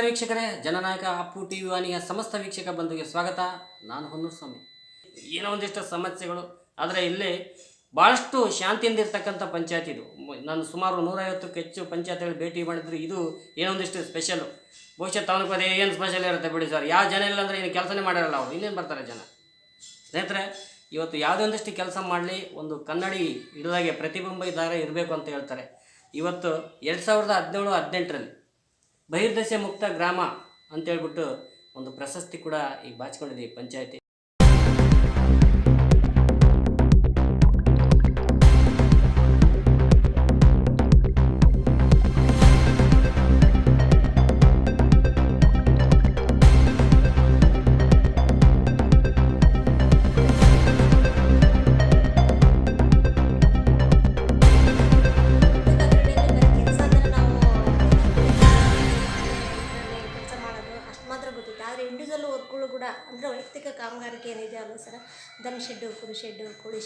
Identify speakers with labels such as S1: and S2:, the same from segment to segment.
S1: ನಮಸ್ಕಾರ ವೀಕ್ಷಕರೇ, ಜನನಾಯಕ ಅಪ್ಪು ಟಿ ವಿ ವಾಣಿಯ ಸಮಸ್ತ ವೀಕ್ಷಕ ಬಂಧುಗೆ ಸ್ವಾಗತ. ನಾನು ಹೊನ್ನೂರು ಸ್ವಾಮಿ ಏನೋ ಒಂದಿಷ್ಟು ಸಮಸ್ಯೆಗಳು, ಆದರೆ ಇಲ್ಲಿ ಭಾಳಷ್ಟು ಶಾಂತಿಯಿಂದ ಇರ್ತಕ್ಕಂಥ ಪಂಚಾಯತ್ ಇದು. ನಾನು ಸುಮಾರು ನೂರೈವತ್ತಕ್ಕೂ ಹೆಚ್ಚು ಪಂಚಾಯತ್ಗಳು ಭೇಟಿ ಮಾಡಿದ್ರು, ಇದು ಏನೋ ಒಂದಿಷ್ಟು ಸ್ಪೆಷಲು ಬಹುಶಃ ತಾಲೂಕು ಏನು ಸ್ಪೆಷಲ್ ಇರುತ್ತೆ ಬಿಡಿ ಸರ್. ಯಾವ ಜನ ಇಲ್ಲ ಅಂದರೆ ಏನು ಕೆಲಸನೇ ಮಾಡಿರಲ್ಲ ಅವರು. ಇನ್ನೇನು ಬರ್ತಾರೆ ಜನ? ಸ್ನೇಹಿತರೆ, ಇವತ್ತು ಯಾವುದೇ ಒಂದಿಷ್ಟು ಕೆಲಸ ಮಾಡಲಿ, ಒಂದು ಕನ್ನಡಿ ಹಿಡಿದಾಗೆ ಪ್ರತಿಬಿಂಬ ಇದ್ದಾರೆ ಇರಬೇಕು ಅಂತ ಹೇಳ್ತಾರೆ. ಇವತ್ತು ಎರಡು ಸಾವಿರದ ಹದಿನೇಳು, ಹದಿನೆಂಟರಲ್ಲಿ ಬಹಿರ್ದೆಸೆ ಮುಕ್ತ ಗ್ರಾಮ ಅಂತೇಳ್ಬಿಟ್ಟು ಒಂದು ಪ್ರಶಸ್ತಿ ಕೂಡ ಈಗ ಬಾಚಿಕೊಂಡಿದೆ ಈ ಪಂಚಾಯತಿ.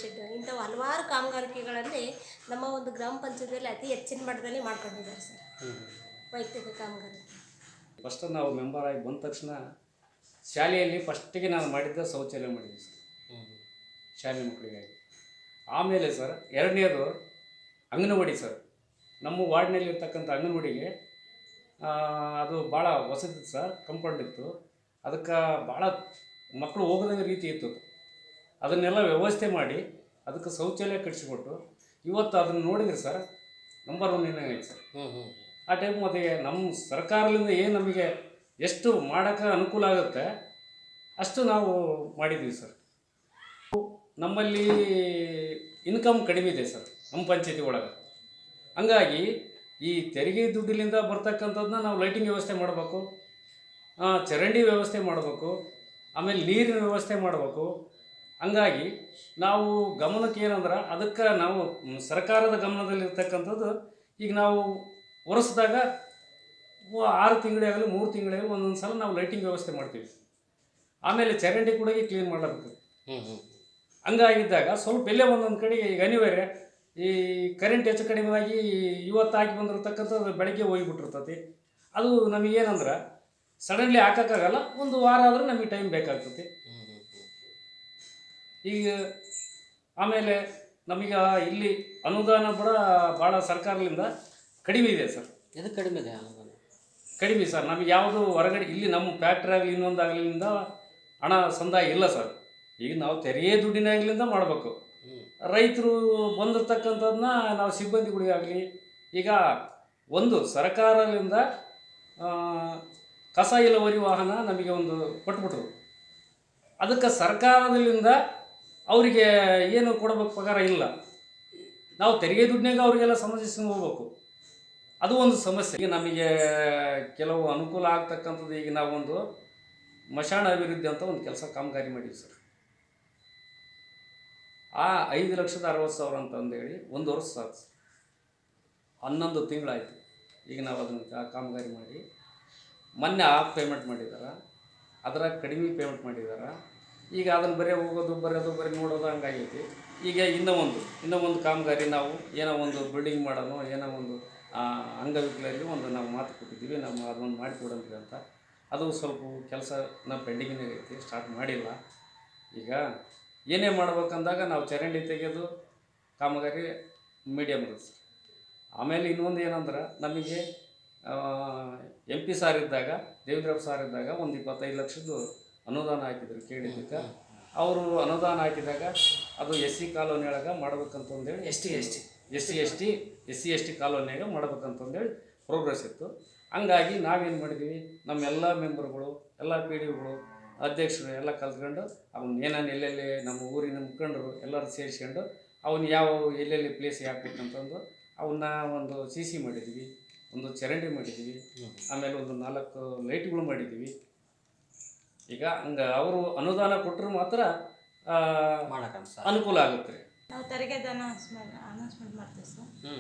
S2: ಶೆಡ್ಡು ಇಂಥವು ಹಲವಾರು ಕಾಮಗಾರಿಕೆಗಳಲ್ಲಿ ನಮ್ಮ ಒಂದು ಗ್ರಾಮ ಪಂಚಾಯತಿಯಲ್ಲಿ ಅತಿ ಹೆಚ್ಚಿನ ಮಟ್ಟದಲ್ಲಿ ಮಾಡ್ಕೊಂಡಿದ್ದಾರೆ ಸರ್. ವೈಯಕ್ತಿಕ ಕಾಮಗಾರಿಕೆ.
S3: ಫಸ್ಟ್ ನಾವು ಮೆಂಬರ್ ಆಗಿ ಬಂದ ತಕ್ಷಣ ಶಾಲೆಯಲ್ಲಿ ಫಸ್ಟಿಗೆ ನಾನು ಮಾಡಿದ್ದ ಶೌಚಾಲಯ ಮಾಡಿದ್ದೆ ಸರ್. ಶಾಲೆ ಮಕ್ಕಳಿಗಾಗಿ. ಆಮೇಲೆ ಸರ್, ಎರಡನೇದು ಅಂಗನವಾಡಿ ಸರ್. ನಮ್ಮ ವಾರ್ಡ್ನಲ್ಲಿ ಇರ್ತಕ್ಕಂಥ ಅಂಗನವಾಡಿಗೆ ಅದು ಭಾಳ ಹೊಸದಿತ್ತು ಸರ್, ಕಂಪೌಂಡ್ ಇತ್ತು. ಅದಕ್ಕೆ ಭಾಳ ಮಕ್ಕಳು ಹೋಗದ ರೀತಿ ಇತ್ತು. ಅದನ್ನೆಲ್ಲ ವ್ಯವಸ್ಥೆ ಮಾಡಿ ಅದಕ್ಕೆ ಶೌಚಾಲಯ ಕಟ್ಟಿಸಿಕೊಟ್ಟು ಇವತ್ತು ಅದನ್ನು ನೋಡಿದ್ರೆ ಸರ್ ನಂಬರ್ ಒನ್ ಏನಾಗೈತೆ ಸರ್?
S1: ಹ್ಞೂ ಹ್ಞೂ
S3: ಆ ಟೈಮ್ ಮತ್ತೆ ನಮ್ಮ ಸರ್ಕಾರದಿಂದ ಏನು ನಮಗೆ ಎಷ್ಟು ಮಾಡೋಕ್ಕೆ ಅನುಕೂಲ ಆಗುತ್ತೆ ಅಷ್ಟು ನಾವು ಮಾಡಿದ್ದೀವಿ ಸರ್. ನಮ್ಮಲ್ಲಿ ಇನ್ಕಮ್ ಕಡಿಮೆ ಇದೆ ಸರ್ ನಮ್ಮ ಪಂಚಾಯತಿ ಒಳಗೆ. ಹಂಗಾಗಿ ಈ ತೆರಿಗೆ ದುಡ್ಡಿಲಿಂದ ಬರ್ತಕ್ಕಂಥದ್ದನ್ನ ನಾವು ಲೈಟಿಂಗ್ ವ್ಯವಸ್ಥೆ ಮಾಡಬೇಕು ಚರಂಡಿ ವ್ಯವಸ್ಥೆ ಮಾಡಬೇಕು ಆಮೇಲೆ ನೀರಿನ ವ್ಯವಸ್ಥೆ ಮಾಡಬೇಕು ಹಂಗಾಗಿ ನಾವು ಗಮನಕ್ಕೆ ಏನಂದ್ರೆ ಅದಕ್ಕೆ ನಾವು ಸರ್ಕಾರದ ಗಮನದಲ್ಲಿರ್ತಕ್ಕಂಥದ್ದು ಈಗ ನಾವು ಒರೆಸಿದಾಗ ಆರು ತಿಂಗಳಾಗಲಿ ಮೂರು ತಿಂಗಳಾಗಲಿ ಒಂದೊಂದು ಸಲ ನಾವು ಲೈಟಿಂಗ್ ವ್ಯವಸ್ಥೆ ಮಾಡ್ತೀವಿ. ಆಮೇಲೆ ಚರಂಡಿ ಕೂಡ ಕ್ಲೀನ್ ಮಾಡಬೇಕು ಹಂಗಾಗಿದ್ದಾಗ ಸ್ವಲ್ಪ ಎಲ್ಲೇ ಒಂದೊಂದು ಕಡೆ ಈಗ ಅನಿವಾರ್ಯ ಈ ಕರೆಂಟ್ ಹೆಚ್ಚು ಕಡಿಮೆ ಆಗಿ ಇವತ್ತು ಹಾಕಿ ಬಂದಿರತಕ್ಕಂಥದ್ದು ಬೆಳಗ್ಗೆ ಹೋಗಿಬಿಟ್ಟಿರ್ತತಿ ಅದು ನಮಗೇನಂದ್ರೆ ಸಡನ್ಲಿ ಹಾಕೋಕ್ಕಾಗಲ್ಲ ಒಂದು ವಾರ ಆದರೂ ನಮಗೆ ಟೈಮ್ ಬೇಕಾಗ್ತತಿ ಈಗ ಆಮೇಲೆ ನಮಗೆ ಇಲ್ಲಿ ಅನುದಾನ ಕೂಡ ಭಾಳ ಸರ್ಕಾರದಿಂದ ಕಡಿಮೆ ಇದೆ ಸರ್.
S1: ಎದು ಕಡಿಮೆ ಇದೆ ಅನುದಾನ?
S3: ಕಡಿಮೆ ಸರ್. ನಮಗೆ ಯಾವುದು ಹೊರಗಡೆ ಇಲ್ಲಿ ನಮ್ಮ ಫ್ಯಾಕ್ಟ್ರಿ ಆಗಲಿ ಇನ್ನೊಂದು ಆಗಲಿಂದ ಹಣ ಸಂದಾಯ ಇಲ್ಲ ಸರ್. ಈಗ ನಾವು ತೆರಿಗೆ ದುಡ್ಡಿನಾಗಲಿಂದ ಮಾಡಬೇಕು. ರೈತರು ಬಂದಿರ್ತಕ್ಕಂಥದನ್ನ ನಾವು ಸಿಬ್ಬಂದಿಗಳಿಗಾಗಲಿ ಈಗ ಒಂದು ಸರ್ಕಾರದಿಂದ ಕಸ ಇಳುವರಿ ವಾಹನ ನಮಗೆ ಒಂದು ಕೊಟ್ಬಿಟ್ರು. ಅದಕ್ಕೆ ಸರ್ಕಾರದಿಂದ ಅವರಿಗೆ ಏನು ಕೊಡಬೇಕು ಪಗಾರ ಇಲ್ಲ. ನಾವು ತೆರಿಗೆ ದುಡ್ಡಿನಾಗ ಅವರಿಗೆಲ್ಲ ಸಮಸ್ಯೆ ಹೋಗ್ಬೇಕು. ಅದು ಒಂದು ಸಮಸ್ಯೆ. ಈಗ ನಮಗೆ ಕೆಲವು ಅನುಕೂಲ ಆಗ್ತಕ್ಕಂಥದ್ದು ಈಗ ನಾವೊಂದು ಮಶಾಣ ಅಭಿವೃದ್ಧಿ ಅಂತ ಒಂದು ಕೆಲಸ ಕಾಮಗಾರಿ ಮಾಡಿದ್ವಿ ಸರ್. ಆ ಐದು ಲಕ್ಷದ ಅರವತ್ತು ಸಾವಿರ ಅಂತಂದೇಳಿ ಒಂದು ವರ್ಷ ಸಾಕು ಸರ್. ಹನ್ನೊಂದು ತಿಂಗಳಾಯಿತು. ಈಗ ನಾವು ಅದನ್ನು ಕಾಮಗಾರಿ ಮಾಡಿ. ಮೊನ್ನೆ ಆಫ್ ಪೇಮೆಂಟ್ ಮಾಡಿದ್ದಾರೆ ಅದರ ಕಡಿಮೆ ಪೇಮೆಂಟ್ ಮಾಡಿದ್ದಾರೆ ಈಗ ಅದನ್ನು ಬರೀ ಹೋಗೋದು ಬರೋದು ಬರೀ ನೋಡೋದು ಹಂಗಾಗೈತಿ. ಈಗ ಇನ್ನೂ ಒಂದು ಇನ್ನೂ ಒಂದು ಕಾಮಗಾರಿ ನಾವು ಏನೋ ಒಂದು ಬಿಲ್ಡಿಂಗ್ ಮಾಡೋಣ ಏನೋ ಒಂದು ಆ, ಅಂಗವಿಕಲರಲ್ಲಿ ಒಂದು ನಾವು ಮಾತು ಕೊಟ್ಟಿದ್ದೀವಿ ನಮ್ಮ ಅದೊಂದು ಮಾಡಿಕೊಡಂತ ಅಂತ. ಅದು ಸ್ವಲ್ಪ ಕೆಲಸ ನಾವು ಪೆಂಡಿಂಗಿನಾಗ ಐತಿ ಸ್ಟಾರ್ಟ್ ಮಾಡಿಲ್ಲ. ಈಗ ಏನೇ ಮಾಡ್ಬೇಕಂದಾಗ ನಾವು ಚರಂಡಿ ತೆಗೆದು ಕಾಮಗಾರಿ ಮೀಡಿಯಮ್ ಇರುತ್ತೆ ಆಮೇಲೆ ಇನ್ನೊಂದು ಏನಂದ್ರೆ ನಮಗೆ ಎಂ ಪಿ ಸಾರ್ ಇದ್ದಾಗ ದೇವೇಂದ್ರಪ್ಪ ಸಾರ್ ಇದ್ದಾಗ ಒಂದು ಇಪ್ಪತ್ತೈದು ಲಕ್ಷದ್ದು ಅನುದಾನ ಹಾಕಿದ್ರು ಕೇಳಿದ್ದಕ್ಕೆ. ಅವರು ಅನುದಾನ ಹಾಕಿದಾಗ ಅದು ಎಸ್ ಸಿ ಕಾಲೋನಿ ಒಳಗೆ ಮಾಡ್ಬೇಕಂತಂದೇಳಿ
S1: S T S T.
S3: S C S T S C S T ಕಾಲೋನಿಯಾಗ ಮಾಡ್ಬೇಕಂತಂದೇಳಿ ಪ್ರೋಗ್ರೆಸ್ ಇತ್ತು. ಹಂಗಾಗಿ ನಾವೇನು ಮಾಡಿದ್ವಿ ನಮ್ಮೆಲ್ಲ ಮೆಂಬರ್ಗಳು ಎಲ್ಲ ಪಿ ಡಿಗಳು ಅಧ್ಯಕ್ಷರು ಎಲ್ಲ ಕಲ್ತ್ಕೊಂಡು ಅವನ್ನ ಏನೇನು ಎಲ್ಲೆಲ್ಲಿ ನಮ್ಮ ಊರಿನ ಮುಖಂಡರು ಎಲ್ಲರೂ ಸೇರಿಸ್ಕೊಂಡು ಅವನು ಯಾವ ಎಲ್ಲೆಲ್ಲಿ ಪ್ಲೇಸ್ ಹಾಕ್ಬೇಕಂತಂದು ಅವನ್ನ ಒಂದು ಸಿ ಸಿ ಮಾಡಿದ್ವಿ ಒಂದು ಚರಂಡಿ ಮಾಡಿದ್ವಿ ಆಮೇಲೆ ಒಂದು ನಾಲ್ಕು ಲೈಟ್ಗಳು ಮಾಡಿದ್ದೀವಿ ಈಗ ಹಂಗೆ ಅವರು ಅನುದಾನ ಕೊಟ್ಟರು ಮಾತ್ರ ಆ,
S1: ಸರ್
S3: ಅನುಕೂಲ ಆಗುತ್ತೆ ರೀ.
S4: ನಾವು ತೆರಿಗೆ ದಾನ ಅನೌನ್ಸ್ಮೆಂಟ್ ಮಾಡ್ತೀವಿ ಸರ್.
S1: ಹ್ಞೂ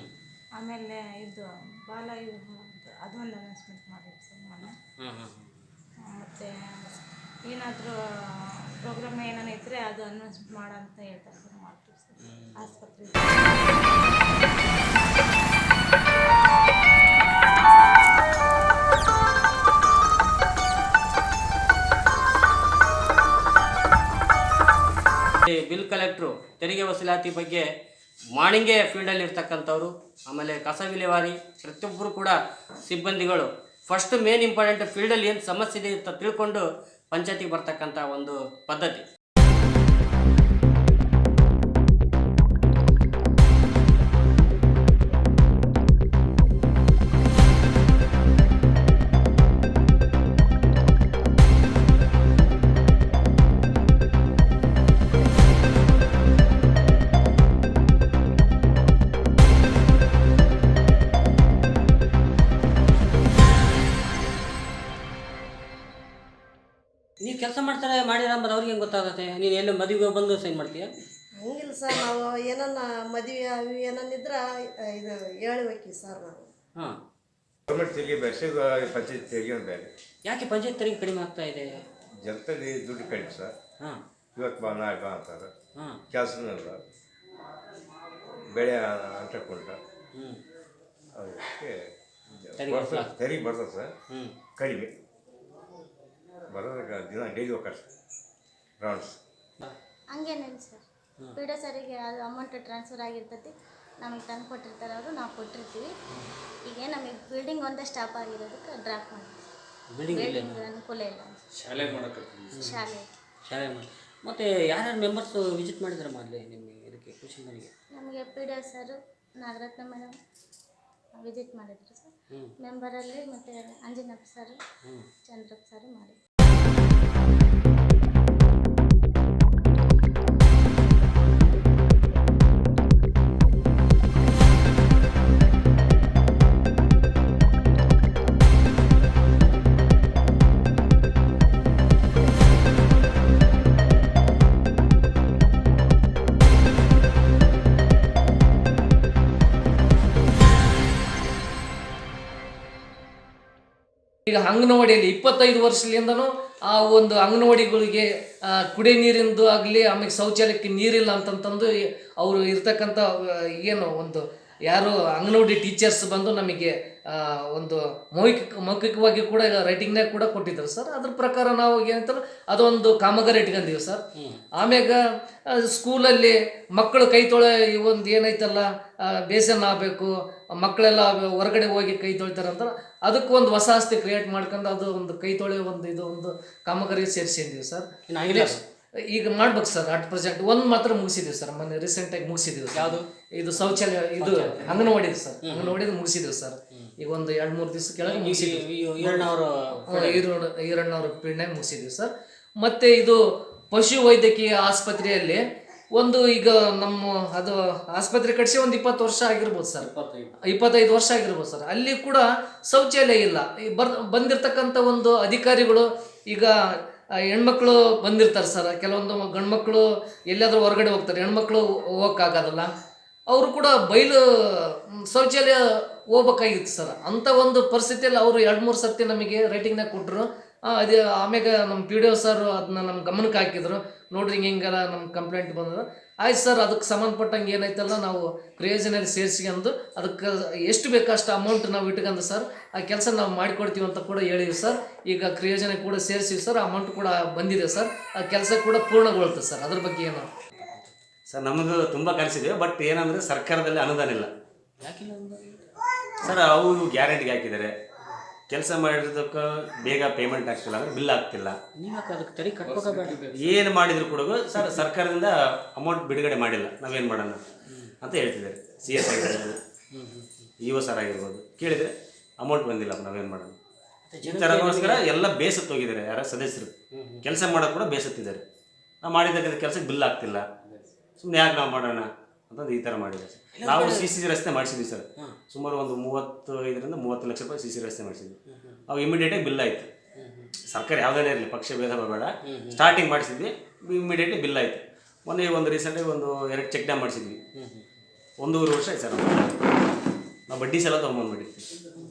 S4: ಆಮೇಲೆ ಇದು ಬಾಲ ಇದು ಅದೊಂದು ಅನೌನ್ಸ್ಮೆಂಟ್ ಮಾಡಿದ್ವಿ ಸರ್ ಮೊನ್ನೆ.
S1: ಹ್ಞೂ
S4: ಮತ್ತು ಏನಾದರೂ ಪ್ರೋಗ್ರಾಮ್ ಏನಾನ ಇದ್ದರೆ ಅದು ಅನೌನ್ಸ್ ಮಾಡಂತ ಹೇಳ್ತಾರೆ ಸರ್ ಮಾಡ್ತೀವಿ ಸರ್. ಆಸ್ಪತ್ರೆ
S1: ಬಿಲ್ ಕಲೆಕ್ಟ್ರು ತೆರಿಗೆ ವಸೂಲಾತಿ ಬಗ್ಗೆ ಮಾಣಿಂಗೆ ಫೀಲ್ಡಲ್ಲಿ ಇರ್ತಕ್ಕಂಥವ್ರು, ಆಮೇಲೆ ಕಸ ವಿಲೇವಾರಿ, ಪ್ರತಿಯೊಬ್ಬರು ಕೂಡ ಸಿಬ್ಬಂದಿಗಳು. ಫಸ್ಟ್ ಮೇನ್ ಇಂಪಾರ್ಟೆಂಟ್ ಫೀಲ್ಡಲ್ಲಿ ಏನು ಸಮಸ್ಯೆ ಇದೆ ಅಂತ ತಿಳ್ಕೊಂಡು ಪಂಚಾಯತಿಗೆ ಬರ್ತಕ್ಕಂಥ ಒಂದು ಪದ್ಧತಿ.
S5: ಗೌರ್ಮೆಂಟ್ ತೆರಿಗೆ ಬೇರೆ ಪಂಚಾಯತ್ ತೆರಿಗೆ ಒಂದು. ಬೇರೆ
S1: ಯಾಕೆ ಪಂಚಾಯತ್ ತೆರಿಗೆ ಕಡಿಮೆ ಆಗ್ತಾ ಇದೆ?
S5: ಜನತೆಗೆ ದುಡ್ಡು ಕಡಿಮೆ ಸರ್.
S1: ಹಾಂ.
S5: ಇವತ್ತು ಬಾ ನಾಳೆ ಬಾ ಅಂತಾರೆ.
S1: ಹಾಂ.
S5: ಕೆಲಸನಲ್ಲ ಬೆಳೆ ಅಂಟಕೊಂಡ
S1: ಹ್ಞೂ
S5: ಅದಕ್ಕೆ
S1: ತೆರಿಗೆ
S5: ಬರ್ತದೆ ತೆರಿಗೆ ಬರ್ತದೆ ಸರ್.
S1: ಹ್ಞೂ
S5: ಕಡಿಮೆ. ಬರೋದಕ್ಕೆ ದಿನ ಡೈಲಿ ಹೋಗ್ತಾರೆ ರೌಂಡ್ಸ್.
S6: ಹಂಗೇನಿಲ್ಲ ಸರ್. ಪಿ ಡಿ ಸರಿಗೆ ಅದು ಅಮೌಂಟ್ ಟ್ರಾನ್ಸ್ಫರ್ ಆಗಿರ್ತೈತಿ ನಮಗೆ ತಂದು ಕೊಟ್ಟಿರ್ತಾರೆ ಅವರು ನಾವು ಕೊಟ್ಟಿರ್ತೀವಿ. ಈಗ ನಮಗೆ ಬಿಲ್ಡಿಂಗ್ ಒಂದೇ ಸ್ಟಾಪ್ ಆಗಿರೋದಕ್ಕೆ ಡ್ರಾಪ್ ಮಾಡಿ
S1: ಬಿಲ್ಡಿಂಗ್
S6: ಅನುಕೂಲ ಇಲ್ಲ
S3: ಶಾಲೆ
S6: ಶಾಲೆ.
S1: ಶಾಲೆ ಮಾಡಿ ಮತ್ತು ಯಾರ್ಯಾರು ಮೆಂಬರ್ಸ್ ವಿಸಿಟ್ ಮಾಡಿದಾರೆ ಮೊದಲೇ ನಿಮ್ಮ ಇದಕ್ಕೆ ಕೃಷಿ ಮನೆಗೆ
S6: ನಮಗೆ P D sir Nagaratna madam visit ಮಾಡಿದ್ರು ಸರ್ ಮೆಂಬರಲ್ಲಿ ಮತ್ತು ಅಂಜನಪ್ಪ ಸರ್ ಚಂದ್ರಪ್ಪ ಸರ್ ಮಾಡಿದ್ರು.
S7: ಈಗ ಅಂಗನವಾಡಿಯಲ್ಲಿ ಇಪ್ಪತ್ತೈದು ವರ್ಷದಿಂದನೂ ಆ ಒಂದು ಅಂಗನವಾಡಿಗಳಿಗೆ ಕುಡಿ ನೀರಿಂದು ಆಗಲಿ, ಆಮೇಲೆ ಶೌಚಾಲಯಕ್ಕೆ ನೀರಿಲ್ಲ ಅಂತಂತಂದು ಅವರು ಇರ್ತಕ್ಕಂಥ ಏನು ಒಂದು ಯಾರು ಅಂಗನವಾಡಿ ಟೀಚರ್ಸ್ ಬಂದು ನಮಗೆ ಒಂದು ಮೌಖಿಕ ಮೌಖಿಕವಾಗಿ ಕೂಡ ರೈಟಿಂಗ್ನಾಗ ಕೂಡ ಕೊಟ್ಟಿದ್ರು ಸರ್. ಅದ್ರ ಪ್ರಕಾರ ನಾವು ಏನಂತಾರೆ ಅದೊಂದು ಕಾಮಗಾರಿ ಇಟ್ಕೊಂಡಿವಿ ಸರ್. ಆಮ್ಯಾಗ ಸ್ಕೂಲಲ್ಲಿ ಮಕ್ಕಳು ಕೈ ತೊಳೆ ಈ ಒಂದು ಏನೈತಲ್ಲ ಬೇಸನ್ ಆಗಬೇಕು ಮಕ್ಕಳೆಲ್ಲ ಹೊರಗಡೆ ಹೋಗಿ ಕೈ ತೊಳಿತಾರೆ ಅಂತ. ಅದಕ್ಕೆ ಒಂದು ಹೊಸ ಆಸ್ತಿ ಕ್ರಿಯೇಟ್ ಮಾಡ್ಕೊಂಡು ಅದು ಒಂದು ಕೈ ತೊಳೆ ಒಂದು ಇದು ಒಂದು ಕಾಮಗಾರಿ ಸೇರಿಸಿದ್ದೀವಿ ಸರ್. ಈಗ ಮಾಡ್ಬೇಕು ಸರ್ ಅಟ್ ಪ್ರೆಸೆಂಟ್ ಒಂದು ಮಾತ್ರ ಮುಗಿಸಿದೀವಿ ಸರ್ ಮೊನ್ನೆ ರೀಸೆಂಟಾಗಿ ಮುಗಿಸಿದೀವಿ
S1: ಯಾವುದು?
S7: ಇದು ಶೌಚಾಲಯ ಇದು ಅಂಗನವಾಡಿ ಸರ್. ಅಂಗನವಾಡಿ ಮುಗಿಸಿದೀವಿ ಸರ್. ಈಗ ಒಂದು ಎರಡು ಮೂರು ದಿವಸ ಕೆಳಗೆ ಮುಗಿಸಿದ್ವಿ.
S1: ಈರಣ್ಣವರು
S7: ಈರಣ್ಣ ಈರಣ್ಣವ್ರ ಪೀಡನೆ ಮುಗಿಸಿದ್ವಿ ಸರ್. ಮತ್ತೆ ಇದು ಪಶು ವೈದ್ಯಕೀಯ ಆಸ್ಪತ್ರೆಯಲ್ಲಿ ಒಂದು ಈಗ ನಮ್ಮ ಅದು ಆಸ್ಪತ್ರೆ ಕಟ್ಟಿಸಿ ಒಂದು ಇಪ್ಪತ್ತು ವರ್ಷ ಆಗಿರ್ಬೋದು ಸರ್. ಇಪ್ಪತ್ತೈದು. ವರ್ಷ ಆಗಿರ್ಬೋದು ಸರ್. ಅಲ್ಲಿ ಕೂಡ ಶೌಚಾಲಯ ಇಲ್ಲ. ಬರ್ ಬಂದಿರತಕ್ಕಂಥ ಒಂದು ಅಧಿಕಾರಿಗಳು ಈಗ ಹೆಣ್ಮಕ್ಳು ಬಂದಿರ್ತಾರೆ ಸರ್. ಕೆಲವೊಂದು ಗಂಡ್ಮಕ್ಳು ಎಲ್ಲಾದರೂ ಹೊರಗಡೆ ಹೋಗ್ತಾರೆ. ಹೆಣ್ಮಕ್ಳು ಹೋಗೋಕ್ಕಾಗೋದಲ್ಲ ಅವರು ಕೂಡ ಬಯಲು ಶೌಚಾಲಯ ಹೋಗ್ಬೇಕಾಗಿತ್ತು ಸರ್. ಅಂಥ ಒಂದು ಪರಿಸ್ಥಿತಿಯಲ್ಲಿ ಅವರು ಎರಡು ಮೂರು ಸರ್ತಿ ನಮಗೆ ರೈಟಿಂಗ್ನಾಗ ಕೊಟ್ಟರು ಅದೇ ಆಮ್ಯಾಗ ನಮ್ಮ ಪಿ ಡಿ ಒ ಸರ್ ಅದನ್ನ ನಮ್ಮ ಗಮನಕ್ಕೆ ಹಾಕಿದ್ರು. ನೋಡ್ರಿ ಹಿಂಗೆ ಹಿಂಗೆಲ್ಲ ನಮ್ಮ ಕಂಪ್ಲೇಂಟ್ ಬಂದದ. ಆಯ್ತು ಸರ್ ಅದಕ್ಕೆ ಸಂಬಂಧಪಟ್ಟಂಗೆ ಏನೈತಲ್ಲ ನಾವು ಕ್ರಿಯೋಜನಲ್ಲಿ ಸೇರಿಸ್ಕೊಂಡು ಅದಕ್ಕೆ ಎಷ್ಟು ಬೇಕಷ್ಟು ಅಮೌಂಟ್ ನಾವು ಇಟ್ಕೊಂಡು ಸರ್ ಆ ಕೆಲಸ ನಾವು ಮಾಡಿಕೊಡ್ತೀವಿ ಅಂತ ಕೂಡ ಹೇಳಿವಿ ಸರ್ ಈಗ ಕ್ರಿಯೋಜನೆ ಕೂಡ ಸೇರಿಸಿವಿ ಸರ್ ಅಮೌಂಟ್ ಕೂಡ ಬಂದಿದೆ ಸರ್ ಆ ಕೆಲಸ ಕೂಡ ಪೂರ್ಣಗೊಳ್ತದೆ ಸರ್ ಅದ್ರ ಬಗ್ಗೆ ಏನು?
S8: ಸರ್ ನಮ್ಮದು ತುಂಬ ಕಲಿಸಿದೆ ಬಟ್ ಏನಂದರೆ ಸರ್ಕಾರದಲ್ಲಿ ಅನುದಾನ ಇಲ್ಲ.
S1: ಯಾಕಿಲ್ಲ
S8: ಸರ್ ಅವು ಗ್ಯಾರಂಟಿಗೆ ಹಾಕಿದ್ದಾರೆ. ಕೆಲಸ ಮಾಡಿರೋದಕ್ಕೆ ಬೇಗ ಪೇಮೆಂಟ್ ಆಗ್ತಿಲ್ಲ ಅಂದ್ರೆ ಬಿಲ್ ಆಗ್ತಿಲ್ಲ. ಏನು ಮಾಡಿದ್ರು ಕೂಡ ಸರ್ ಸರ್ಕಾರದಿಂದ ಅಮೌಂಟ್ ಬಿಡುಗಡೆ ಮಾಡಿಲ್ಲ. ನಾವೇನು ಮಾಡೋಣ? ಅಂತ ಹೇಳ್ತಿದ್ದಾರೆ. ಸಿ ಎಸ್ ಆಗಿರ್ಬೋದು ಇ ಒ ಸರ್ ಆಗಿರ್ಬೋದು. ಕೇಳಿದರೆ ಅಮೌಂಟ್ ಬಂದಿಲ್ಲ ನಾವೇನು ಮಾಡೋಣ? ಈ ಥರಗೋಸ್ಕರ ಎಲ್ಲ ಬೇಸತ್ತು ಹೋಗಿದ್ದಾರೆ ಯಾರ ಸದಸ್ಯರು. ಕೆಲಸ ಮಾಡೋಕೆ ಕೂಡ ಬೇಸತ್ತಿದ್ದಾರೆ. ನಾವು ಮಾಡಿದ ಕೆಲಸಕ್ಕೆ ಬಿಲ್ ಆಗ್ತಿಲ್ಲ. ಸುಮ್ಮನೆ ಯಾಕೆ ನಾವು ಮಾಡೋಣ? ಅಂತಂದು ಈ ಥರ ಮಾಡಿದೆ ಸರ್. ನಾವು ಸಿ ಸಿ ರಸ್ತೆ ಮಾಡಿಸಿದ್ವಿ ಸರ್. ಸುಮಾರು ಒಂದು ಮೂವತ್ತು ಐದರಿಂದ ಮೂವತ್ತು ಲಕ್ಷ ರೂಪಾಯಿ ಸಿ ಸಿ ರಸ್ತೆ ಮಾಡಿಸಿದ್ವಿ. ಅವು ಇಮಿಡಿಯೇಟಾಗಿ ಬಿಲ್ ಆಯಿತು. ಸರ್ಕಾರ ಯಾವುದೇ ಇರಲಿ ಪಕ್ಷ ಭೇದ ಬೇಡ ಸ್ಟಾರ್ಟಿಂಗ್ ಮಾಡಿಸಿದ್ವಿ ಇಮಿಡಿಯೇಟ್ಲಿ ಬಿಲ್ ಆಯಿತು. ಮೊನ್ನೆ ಒಂದು ರೀಸೆಂಟಾಗಿ ಒಂದು ಎರಡು ಚೆಕ್ ಡ್ಯಾಮ್ ಮಾಡಿಸಿದ್ವಿ. ಒಂದೂವರೆ ವರ್ಷ ಆಯ್ತು ಸರ್ ನಾವು ಬಡ್ಡಿ ಸಲ ತೊಗೊಂಬಂದ್ಬಿಟ್ಟಿದ್ವಿ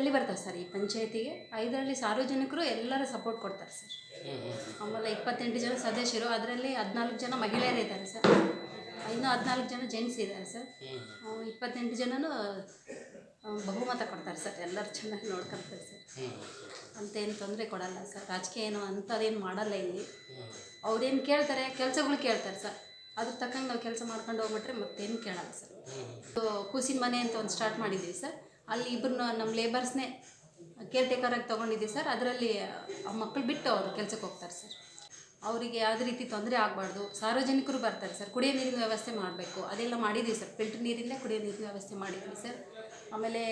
S9: ಐದಳ್ಳಿ ಬರ್ತಾರೆ ಸರ್ ಈ ಪಂಚಾಯತಿಗೆ. ಐದರಲ್ಲಿ ಸಾರ್ವಜನಿಕರು ಎಲ್ಲರೂ ಸಪೋರ್ಟ್ ಕೊಡ್ತಾರೆ ಸರ್. ಆಮೇಲೆ ಇಪ್ಪತ್ತೆಂಟು ಜನ ಸದಸ್ಯರು ಅದರಲ್ಲಿ ಹದಿನಾಲ್ಕು ಜನ ಮಹಿಳೆಯರು ಇದ್ದಾರೆ ಸರ್. ಇನ್ನೂ ಹದಿನಾಲ್ಕು ಜನ ಜೆಂಟ್ಸ್ ಇದ್ದಾರೆ ಸರ್. ಇಪ್ಪತ್ತೆಂಟು ಜನನೂ ಬಹುಮತ ಕೊಡ್ತಾರೆ ಸರ್. ಎಲ್ಲರೂ ಚೆನ್ನಾಗಿ ನೋಡ್ಕೊಳ್ತಾರೆ ಸರ್. ಅಂತೇನು ತೊಂದರೆ ಕೊಡಲ್ಲ ಸರ್. ರಾಜಕೀಯ ಏನು ಅಂಥದ್ದೇನು ಮಾಡಲ್ಲ ಇಲ್ಲಿ. ಅವ್ರೇನು ಕೇಳ್ತಾರೆ ಕೆಲಸಗಳು ಕೇಳ್ತಾರೆ ಸರ್. ಅದ್ರ ತಕ್ಕಂಗೆ ನಾವು ಕೆಲಸ ಮಾಡ್ಕೊಂಡು ಹೋಗ್ಬಿಟ್ರೆ ಮತ್ತೇನು ಕೇಳಲ್ಲ ಸರ್. ಕೂಸಿನ ಮನೆ ಅಂತ ಒಂದು ಸ್ಟಾರ್ಟ್ ಮಾಡಿದ್ದೀವಿ ಸರ್. ಅಲ್ಲಿ ಇಬ್ಬರನ್ನ ನಮ್ಮ ಲೇಬರ್ಸ್ನೇ ಕೇರ್ ಟೇಕರಾಗಿ ತೊಗೊಂಡಿದ್ದೀವಿ ಸರ್ ಅದರಲ್ಲಿ ಮಕ್ಕಳು ಬಿಟ್ಟು ಅವರು ಕೆಲಸಕ್ಕೆ ಹೋಗ್ತಾರೆ ಸರ್ ಅವರಿಗೆ ಯಾವುದೇ ರೀತಿ ತೊಂದರೆ ಆಗಬಾರ್ದು, ಸಾರ್ವಜನಿಕರು ಬರ್ತಾರೆ ಸರ್ ಕುಡಿಯೋ ನೀರಿನ ವ್ಯವಸ್ಥೆ ಮಾಡಬೇಕು. ಅದೆಲ್ಲ ಮಾಡಿದ್ದೀವಿ ಸರ್ ಫಿಲ್ಟರ್ ನೀರಿಂದಲೇ ಕುಡಿಯೋ ನೀರಿನ ವ್ಯವಸ್ಥೆ ಮಾಡಿದ್ವಿ ಸರ್ ಆಮೇಲೆ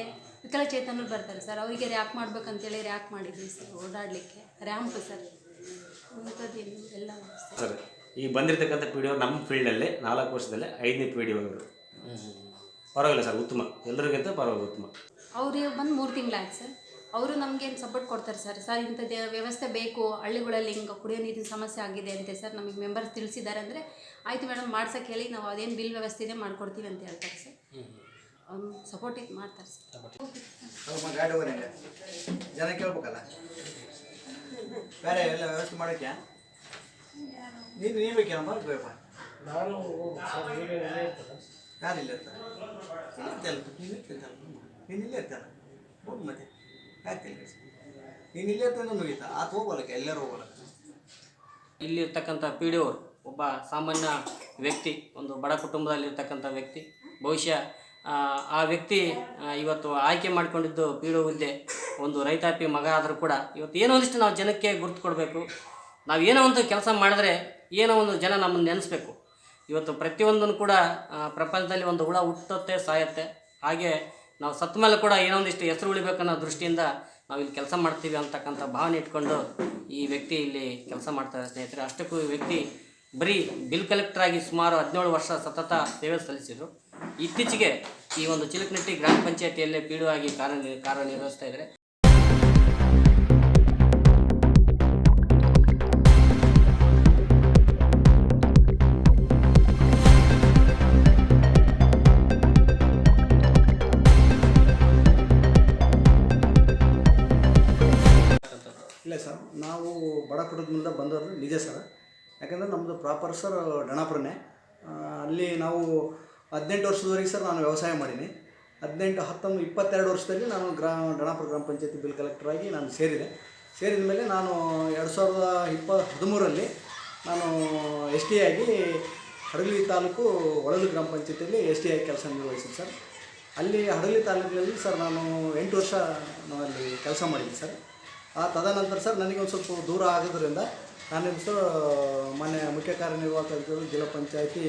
S9: ವಿಕಲಚೇತನರು ಬರ್ತಾರೆ ಸರ್ ಅವರಿಗೆ ರ್ಯಾಕ್ ಮಾಡ್ಬೇಕಂತೇಳಿ ರ್ಯಾಕ್ ಮಾಡಿದ್ವಿ ಸರ್ ಓಡಾಡಲಿಕ್ಕೆ. ರ್ಯಾಂಪ್ ಸರ್ ಅಂಥದ್ದೇನು ಎಲ್ಲ
S8: ಸರ್. ಈ ಬಂದಿರತಕ್ಕಂಥ ಪಿ ಡಿ ನಮ್ಮ ಫೀಲ್ಡಲ್ಲೇ ನಾಲ್ಕು ವರ್ಷದಲ್ಲೇ ಐದನೇ ಪಿ ಡಿ ಪರವಾಗಿಲ್ಲ ಸರ್ ಉತ್ತಮ. ಎಲ್ಲರಿಗಿಂತ ಪರವಾಗಿಲ್ಲ ಉತ್ತಮ.
S9: ಅವ್ರಿಗೆ ಬಂದು ಮೂರು ತಿಂಗಳಾಯ್ತು ಸರ್. ಅವರು ನಮಗೇನು ಸಪೋರ್ಟ್ ಕೊಡ್ತಾರೆ ಸರ್? ಸರ್ ಇಂಥದ್ದು ವ್ಯವಸ್ಥೆ ಬೇಕು ಹಳ್ಳಿಗಳಲ್ಲಿ ಹಿಂಗೆ ಕುಡಿಯೋ ನೀರಿನ ಸಮಸ್ಯೆ ಆಗಿದೆ ಅಂತೆ ಸರ್. ನಮಗೆ ಮೆಂಬರ್ಸ್ ತಿಳಿಸಿದ್ದಾರೆ ಅಂದರೆ ಆಯಿತು ಮೇಡಮ್ ಮಾಡ್ಸೋಕ್ಕೆ ಹೇಳಿ ನಾವು ಅದೇನು ಬಿಲ್ ವ್ಯವಸ್ಥೆ ಇದೆ ಮಾಡ್ಕೊಡ್ತೀವಿ ಅಂತ ಹೇಳ್ತಾರೆ ಸರ್. ಅವ್ನು ಸಪೋರ್ಟ್ ಇದು ಮಾಡ್ತಾರೆ ಸರ್.
S10: ಸ್ವಲ್ಪ ಗಾಡಿ ಹೋಗಂಗೆ ಜನ ಕೇಳ್ಬೇಕಲ್ಲ? ಬೇರೆ ಎಲ್ಲ ವ್ಯವಸ್ಥೆ ಮಾಡೋಕ್ಕೆ ನೀನು ನೀನು ಬೇಕೇನಮ್ಮ? ಬೇಕಪ್ಪ
S7: ನಾನು
S10: ಯಾರು ಇಲ್ಲ ಇರ್ತಾರೆ ನೀನು ಇರ್ತಿರ್ತಾನ ನೀನು ಇಲ್ಲೇ ಇರ್ತಾನ ಹೋಗಿ ಮತ್ತೆ. ಯಾಕೆ? ನೀನು ಇಲ್ಲೇ ಇರ್ತಾನೆ ಆತ ಎಲ್ಲರೂ ಹೋಗೋಲಕ್ಕೆ
S1: ಇಲ್ಲಿರ್ತಕ್ಕಂಥ ಪಿ ಡಿ ಅವರು ಒಬ್ಬ ಸಾಮಾನ್ಯ ವ್ಯಕ್ತಿ ಒಂದು ಬಡ ಕುಟುಂಬದಲ್ಲಿರ್ತಕ್ಕಂಥ ವ್ಯಕ್ತಿ. ಬಹುಶಃ ಆ, ವ್ಯಕ್ತಿ ಇವತ್ತು ಆಯ್ಕೆ ಮಾಡಿಕೊಂಡಿದ್ದು ಪಿ ಡಿ ಹುದ್ದೆ ಒಂದು ರೈತಾಪಿ ಮಗ ಆದರೂ ಕೂಡ ಇವತ್ತು ಏನೋ ಒಂದಿಷ್ಟು ನಾವು ಜನಕ್ಕೆ ಗುರುತು ಕೊಡಬೇಕು. ನಾವು ಏನೋ ಒಂದು ಕೆಲಸ ಮಾಡಿದ್ರೆ ಏನೋ ಒಂದು ಜನ ನಮ್ಮನ್ನು ನೆನೆಸ್ಬೇಕು. ಇವತ್ತು ಪ್ರತಿಯೊಂದನ್ನು ಕೂಡ ಪ್ರಪಂಚದಲ್ಲಿ ಒಂದು ಹುಳ ಹುಟ್ಟುತ್ತೆ, ಸಾಯತ್ತೆ. ಹಾಗೆ ನಾವು ಸತ್ತ ಮೇಲೆ ಕೂಡ ಏನೊಂದಿಷ್ಟು ಹೆಸರು ಉಳಿಬೇಕನ್ನೋ ದೃಷ್ಟಿಯಿಂದ ನಾವು ಇಲ್ಲಿ ಕೆಲಸ ಮಾಡ್ತೀವಿ ಅಂತಕ್ಕಂಥ ಭಾವನೆ ಇಟ್ಕೊಂಡು ಈ ವ್ಯಕ್ತಿ ಇಲ್ಲಿ ಕೆಲಸ ಮಾಡ್ತಾರೆ ಸ್ನೇಹಿತರೆ, ಅಷ್ಟಕ್ಕೂ ಈ ವ್ಯಕ್ತಿ ಬರೀ ಬಿಲ್ ಕಲೆಕ್ಟರ್ ಆಗಿ ಸುಮಾರು ಹದಿನೇಳು ವರ್ಷ ಸತತ ಸೇವೆ ಸಲ್ಲಿಸಿದರು. ಇತ್ತೀಚೆಗೆ ಈ ಒಂದು ಚಿಲಕನಟ್ಟಿ ಗ್ರಾಮ ಪಂಚಾಯತಿಯಲ್ಲೇ ಪೀಡುವಾಗಿ ಕಾರ್ಯ ಕಾರ್ಯನಿರ್ವಹಿಸ್ತಾ ಇದ್ದಾರೆ.
S10: ಕುಟುಂಬದಿಂದ ಬಂದವರು ನಿಜ ಸರ್. ಯಾಕಂದರೆ ನಮ್ಮದು ಪ್ರಾಪರ್ ಸರ್ ಡಣಾಪುರನೇ. ಅಲ್ಲಿ ನಾವು ಹದಿನೆಂಟು ವರ್ಷದವರೆಗೆ ಸರ್ ನಾನು ವ್ಯವಸಾಯ ಮಾಡೀನಿ. ಹದಿನೆಂಟು, ಹತ್ತೊಂಬತ್ತು, ಇಪ್ಪತ್ತೆರಡು ವರ್ಷದಲ್ಲಿ ನಾನು ಗ್ರಾಮ ಡಣಾಪುರ ಗ್ರಾಮ ಪಂಚಾಯತಿ ಬಿಲ್ ಕಲೆಕ್ಟರಾಗಿ ನಾನು ಸೇರಿದೆ. ಸೇರಿದ ಮೇಲೆ ನಾನು ಎರಡು ಸಾವಿರದ ಇಪ್ಪ ಹದಿಮೂರರಲ್ಲಿ ನಾನು ಎಸ್ ಟಿ ಆಗಿ ಹಡಗಲಿ ತಾಲೂಕು ಒಳಲು ಗ್ರಾಮ ಪಂಚಾಯತಿಯಲ್ಲಿ ಎಸ್ ಟಿ ಆಗಿ ಕೆಲಸ ನಿರ್ವಹಿಸಿದ್ದೆ ಸರ್. ಅಲ್ಲಿ ಹಡಗಲಿ ತಾಲೂಕಿನಲ್ಲಿ ಸರ್ ನಾನು ಎಂಟು ವರ್ಷ ನಾನು ಅಲ್ಲಿ ಕೆಲಸ ಮಾಡಿದ್ದೆ ಸರ್. ಆ ತದನಂತರ ಸರ್ ನನಗೆ ಒಂದು ಸ್ವಲ್ಪ ದೂರ ಆಗೋದ್ರಿಂದ ನಾನೇನು ಸರ್ ಮಾನ್ಯ ಮುಖ್ಯ ಕಾರ್ಯನಿರ್ವಾಹಕ ಜಿಲ್ಲಾ ಪಂಚಾಯತಿ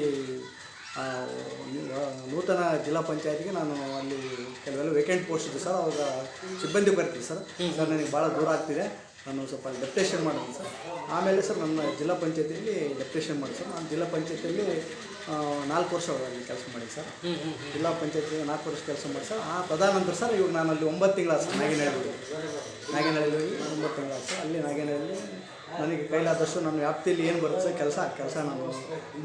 S10: ನೂತನ ಜಿಲ್ಲಾ ಪಂಚಾಯತಿಗೆ ನಾನು ಅಲ್ಲಿ ಕೆಲವೆಲ್ಲ ವೇಕೆಂಟ್ ಪೋಸ್ಟ್ ಇದೆ ಸರ್ ಅವಾಗ ಸಿಬ್ಬಂದಿ ಬರ್ತೀವಿ ಸರ್. ಸರ್ ನನಗೆ ಭಾಳ ದೂರ ಆಗ್ತಿದೆ. ನಾನು ಸ್ವಲ್ಪ ಡೆಪ್ಟೇಷನ್ ಮಾಡ್ತೀನಿ ಸರ್. ಆಮೇಲೆ ಸರ್ ನನ್ನ ಜಿಲ್ಲಾ ಪಂಚಾಯತಿಯಲ್ಲಿ ಡೆಪ್ಟೇಷನ್ ಮಾಡಿ ಸರ್. ನಾನು ಜಿಲ್ಲಾ ಪಂಚಾಯತಿಯಲ್ಲಿ ನಾಲ್ಕು ವರ್ಷ ಅಲ್ಲಿ ಕೆಲಸ ಮಾಡಿ ಸರ್. ಜಿಲ್ಲಾ ಪಂಚಾಯತ್ ನಾಲ್ಕು ವರ್ಷ ಕೆಲಸ ಮಾಡಿ ಸರ್. ಆ ತದನಂತರ ಸರ್ ಇವಾಗ ನಾನು ಅಲ್ಲಿ ಒಂಬತ್ತು ತಿಂಗಳ ಸರ್ ನಾಗಿನಹಳ್ಳಿ ನಾಗೇನಹಳ್ಳಿ ಹೋಗಿ ಒಂಬತ್ತು ತಿಂಗಳ ಸರ್. ಅಲ್ಲಿ ನಾಗೇನಹಳ್ಳಿ ನನಗೆ ಕೈಲಾದಷ್ಟು ನನ್ನ ವ್ಯಾಪ್ತಿಯಲ್ಲಿ ಏನು ಬರುತ್ತೆ ಸರ್ ಕೆಲಸ ಕೆಲಸ ನಾನು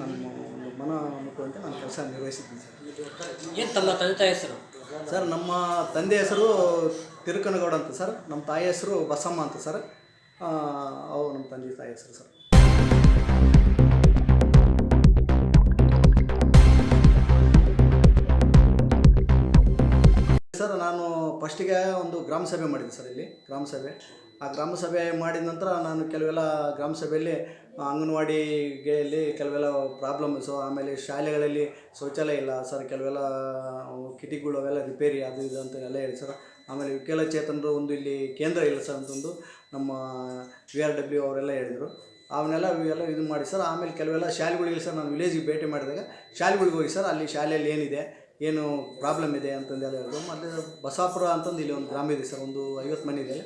S10: ನನ್ನ ಒಂದು ಮನ ಮುಟ್ಟುವಂತೆ ನಾನು ಕೆಲಸ ನಿರ್ವಹಿಸಿದ್ದೀನಿ ಸರ್.
S1: ಏನು ತಮ್ಮ ತಂದೆ ಹೆಸರು?
S10: ಸರ್ ನಮ್ಮ ತಂದೆ ಹೆಸರು ತಿರುಕನಗೌಡ ಅಂತ ಸರ್. ನಮ್ಮ ತಾಯಿ ಹೆಸರು ಬಸಮ್ಮ ಅಂತ ಸರ್. ಅವು ನಮ್ಮ ತಂದೆ ತಾಯಿ ಹೆಸರು ಸರ್. ಸರ್, ನಾನು ಫಸ್ಟಿಗೆ ಒಂದು ಗ್ರಾಮ ಸಭೆ ಮಾಡಿದ್ದೆ ಸರ್ ಇಲ್ಲಿ, ಗ್ರಾಮ ಸಭೆ. ಆ ಗ್ರಾಮ ಸಭೆ ಮಾಡಿದ ನಂತರ ನಾನು ಕೆಲವೆಲ್ಲ ಗ್ರಾಮ ಸಭೆಯಲ್ಲಿ ಅಂಗನವಾಡಿಗೆ ಇಲ್ಲಿ ಕೆಲವೆಲ್ಲ ಪ್ರಾಬ್ಲಮ್ಸು ಆಮೇಲೆ ಶಾಲೆಗಳಲ್ಲಿ ಶೌಚಾಲಯ ಇಲ್ಲ, ಸರ್, ಕೆಲವೆಲ್ಲ ಕಿಟಿಗಳು ಅವೆಲ್ಲ ರಿಪೇರಿ ಅದು ಇದು ಅಂತ ಎಲ್ಲ ಹೇಳಿ ಸರ್. ಆಮೇಲೆ ವಿಕಲಚೇತನರು ಒಂದು ಇಲ್ಲಿ ಕೇಂದ್ರ ಇಲ್ಲ ಸರ್ ಅಂತಂದು ನಮ್ಮ ವಿ ಆರ್ ಡಬ್ಲ್ಯೂ ಅವರೆಲ್ಲ ಹೇಳಿದರು. ಅವನ್ನೆಲ್ಲ ಇವೆಲ್ಲ ಇದು ಮಾಡಿ ಸರ್, ಆಮೇಲೆ ಕೆಲವೆಲ್ಲ ಶಾಲೆಗಳಿಗೆ ಸರ್ ನಾನು ವಿಲೇಜಿಗೆ ಭೇಟಿ ಮಾಡಿದಾಗ, ಶಾಲೆಗಳಿಗೆ ಹೋಗಿ ಸರ್, ಅಲ್ಲಿ ಶಾಲೆಯಲ್ಲಿ ಏನಿದೆ ಏನು ಪ್ರಾಬ್ಲಮ್ ಇದೆ ಅಂತಂದೆಲ್ಲ ಹೇಳಿದ್ರು ಮತ್ತು ಬಸಾಪುರ ಅಂತಂದು ಇಲ್ಲಿ ಒಂದು ಗ್ರಾಮ ಇದೆ ಸರ್, ಒಂದು ಐವತ್ತು ಮನೆ ಇದೆ.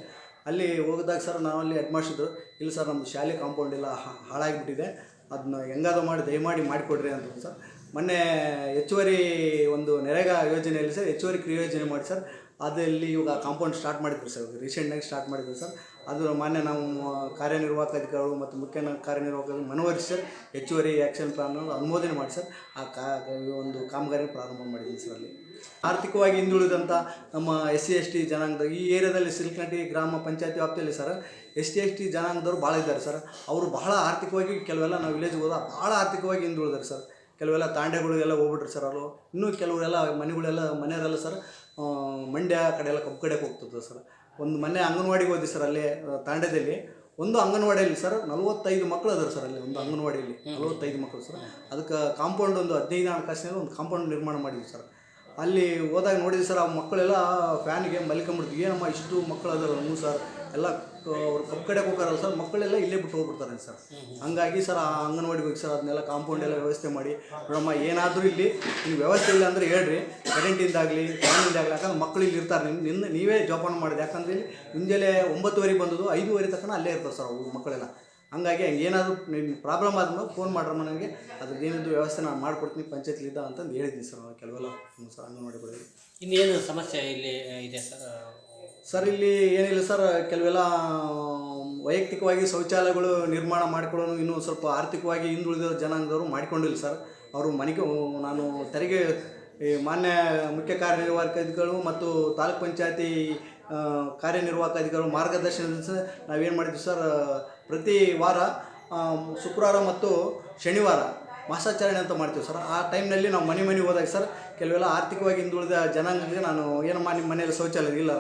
S10: ಅಲ್ಲಿ ಹೋಗಿದಾಗ ಸರ್ ನಾವು ಅಲ್ಲಿ ಹೆಡ್ ಮಾಡಿಸಿದ್ರು ಇಲ್ಲಿ ಸರ್ ನಮ್ಮ ಶಾಲೆ ಕಾಂಪೌಂಡ್ ಎಲ್ಲ ಹಾಳಾಗಿಬಿಟ್ಟಿದೆ ಅದನ್ನ ಹೆಂಗಾದ್ರೂ ಮಾಡಿ, ದಯಮಾಡಿ ಮಾಡಿಕೊಡ್ರಿ ಅಂತ ಸರ್. ಮೊನ್ನೆ ಹೆಚ್ಚುವರಿ ಒಂದು ನೆರೆಗಾ ಯೋಜನೆಯಲ್ಲಿ ಸರ್, ಹೆಚ್ಚುವರಿ ಕ್ರಿಯೋಜನೆ ಮಾಡಿ ಸರ್, ಅದರಲ್ಲಿ ಇವಾಗ ಕಾಂಪೌಂಡ್ ಸ್ಟಾರ್ಟ್ ಮಾಡಿದ್ರು ಸರ್ ರೀಸೆಂಟಾಗಿ ಸ್ಟಾರ್ಟ್ ಮಾಡಿದ್ರು ಸರ್. ಅದು ಮಾನ್ಯ ನಾವು ಕಾರ್ಯನಿರ್ವಾಹಕ ಅಧಿಕಾರಿಗಳು ಮತ್ತು ಮುಖ್ಯ ಕಾರ್ಯನಿರ್ವಾಹಕ ಮನವರಿಸಿ ಸರ್, ಹೆಚ್ಚುವರಿ ಆ್ಯಕ್ಷನ್ ಪ್ಲಾನ್ ಅನುಮೋದನೆ ಮಾಡಿ ಸರ್, ಆ ಕಾ ಒಂದು ಕಾಮಗಾರಿ ಪ್ರಾರಂಭ ಮಾಡಿದ್ದೀವಿ ಸರ್ ಅಲ್ಲಿ. ಆರ್ಥಿಕವಾಗಿ ಹಿಂದುಳಿದಂಥ ನಮ್ಮ ಎಸ್ ಸಿ, ಎಸ್ ಟಿ ಜನಾಂಗದ ಈ ಏರಿಯಾದಲ್ಲಿ ಸಿಲ್ಕನಟಿ ಗ್ರಾಮ ಪಂಚಾಯತಿ ವ್ಯಾಪ್ತಿಯಲ್ಲಿ sir, S T S T ಜನಾಂಗದವ್ರು ಭಾಳ ಇದ್ದಾರೆ ಸರ್. ಅವರು ಬಹಳ ಆರ್ಥಿಕವಾಗಿ ಕೆಲವೆಲ್ಲ ನಾವು ವಿಲೇಜ್ಗೆ ಹೋದಾಗ ಭಾಳ ಆರ್ಥಿಕವಾಗಿ ಹಿಂದುಳಿದಾರೆ ಸರ್. ಕೆಲವೆಲ್ಲ ತಾಂಡೆಗಳಿಗೆಲ್ಲ ಹೋಗ್ಬಿಟ್ರು ಸರ್ ಅವರು. ಇನ್ನೂ ಕೆಲವರೆಲ್ಲ ಮನೆಗಳೆಲ್ಲ ಮನೆಯವರೆಲ್ಲ ಸರ್ ಮಂಡ್ಯ ಕಡೆ ಎಲ್ಲ ಕಬ್ಬು ಕಡೆಗೆ ಹೋಗ್ತದೆ ಸರ್. ಒಂದು ಮನೆ ಅಂಗನವಾಡಿಗೆ ಹೋದ್ವಿ ಸರ್ ಅಲ್ಲಿ ತಾಂಡದಲ್ಲಿ. ತಾಂಡ್ಯದಲ್ಲಿ ಒಂದು ಅಂಗನವಾಡಿಯಲ್ಲಿ ಸರ್ ನಲವತ್ತೈದು ಮಕ್ಕಳು ಅದರ ಸರ್ ಅಲ್ಲಿ ಒಂದು ಅಂಗನವಾಡಿಯಲ್ಲಿ. ನಲವತ್ತೈದು ಮಕ್ಕಳು ಸರ್. ಅದಕ್ಕೆ ಕಾಂಪೌಂಡ್ ಒಂದು ಹದಿನೈದು ಹಣಕಾಸಿನಲ್ಲಿ ಒಂದು ಕಾಂಪೌಂಡ್ ನಿರ್ಮಾಣ ಮಾಡಿದ್ವಿ ಸರ್. ಅಲ್ಲಿ ಹೋದಾಗ ನೋಡಿದ್ವಿ ಸರ್ ಆ ಮಕ್ಕಳೆಲ್ಲ ಫ್ಯಾನ್ಗೆ ಮಲ್ಕೊಂಬಿಡ್ತೀವಿ ಏನಮ್ಮ ಇಷ್ಟು ಮಕ್ಕಳು ಅದಾರ ಹ್ಞೂ ಸರ್? ಎಲ್ಲ ಅವ್ರು ಕಬ್ಬು ಕಡೆಗೆ ಹೋಗಾರಲ್ಲ ಸರ್, ಮಕ್ಕಳೆಲ್ಲ ಇಲ್ಲೇ ಬಿಟ್ಟು ಹೋಗ್ಬಿಡ್ತಾರೆ ಸರ್. ಹಂಗಾಗಿ ಸರ್, ಆ ಅಂಗನವಾಡಿ ಹೋಗಿ ಸರ್, ಅದನ್ನೆಲ್ಲ ಕಾಂಪೌಂಡ್ ಎಲ್ಲ ವ್ಯವಸ್ಥೆ ಮಾಡಿ. ನೋಡಮ್ಮ, ಏನಾದರೂ ಇಲ್ಲಿ ನೀವು ವ್ಯವಸ್ಥೆ ಇಲ್ಲ ಅಂದರೆ ಹೇಳ್ರಿ. ಕರೆಂಟಿಂದಾಗಲಿ ಫ್ಯಾನಿಂದಾಗಲಿ ಯಾಕಂದ್ರೆ ಮಕ್ಕಳು ಇಲ್ಲಿ ಇರ್ತಾರೆ. ನಿನ್ನ ನಿನ್ನ ನೀವೇ ಜೋಪಾನ ಮಾಡಿದೆ ಯಾಕಂದ್ರೆ ಇಲ್ಲಿ ಮುಂಜಾನೆ ಒಂಬತ್ತುವರೆಗೆ ಬಂದದ್ದು, ಐದುವರೆ ತನಕ ಅಲ್ಲೇ ಇರ್ತಾರೆ ಸರ್ ಅವು ಮಕ್ಕಳೆಲ್ಲ. ಹಂಗಾಗಿ ಹಂಗೆ ಏನಾದರೂ ನಿಮ್ಮ ಪ್ರಾಬ್ಲಮ್ ಆದ್ಮೇಲೆ ಫೋನ್ ಮಾಡ್ರಮ್ಮ ನನಗೆ. ಅದ್ರದ್ದು ವ್ಯವಸ್ಥೆ ನಾನು ಮಾಡ್ಕೊಡ್ತೀನಿ ಪಂಚಾಯತ್ಲಿದ್ದ ಅಂತಂದು ಹೇಳಿದ್ದೀನಿ ಸರ್, ಕೆಲವೆಲ್ಲ ಸರ್ ಸರ್ ಅಂಗನವಾಡಿಗಳಿಗೆ
S1: ಇನ್ನೇನು ಸಮಸ್ಯೆ ಇಲ್ಲಿ ಇದೆ ಸರ್?
S10: ಸರ್, ಇಲ್ಲಿ ಏನಿಲ್ಲ ಸರ್, ಕೆಲವೆಲ್ಲ ವೈಯಕ್ತಿಕವಾಗಿ ಶೌಚಾಲಯಗಳು ನಿರ್ಮಾಣ ಮಾಡಿಕೊಳ್ಳೋನು ಇನ್ನೂ ಸ್ವಲ್ಪ ಆರ್ಥಿಕವಾಗಿ ಹಿಂದುಳಿದ ಜನಾಂಗದವರು ಮಾಡಿಕೊಂಡಿಲ್ಲ ಸರ್. ಅವರು ಮನೆಗೆ ನಾನು ತೆರಿಗೆ ಮಾನ್ಯ ಮುಖ್ಯ ಕಾರ್ಯನಿರ್ವಾಹಕ ಅಧಿಕಾರಿಗಳು ಮತ್ತು ತಾಲೂಕ್ ಪಂಚಾಯತಿ ಕಾರ್ಯನಿರ್ವಾಹಕ ಅಧಿಕಾರಿಗಳು ಮಾರ್ಗದರ್ಶನದಿಂದ ಸರ್ ನಾವೇನು ಮಾಡಿದ್ವಿ ಸರ್, ಪ್ರತಿ ವಾರ ಶುಕ್ರವಾರ ಮತ್ತು ಶನಿವಾರ ಮಾಸಾಚರಣೆ ಅಂತ ಮಾಡ್ತೀವಿ ಸರ್. ಆ ಟೈಮ್ನಲ್ಲಿ ನಾವು ಮನೆ ಮನೆಗೆ ಹೋದಾಗ ಸರ್, ಕೆಲವೆಲ್ಲ ಆರ್ಥಿಕವಾಗಿ ಹಿಂದುಳಿದ ಜನಾಂಗಕ್ಕೆ ನಾನು ಏನು ನಿಮ್ಮ ಮನೆಯಲ್ಲಿ ಶೌಚಾಲಯ ಇಲ್ಲ.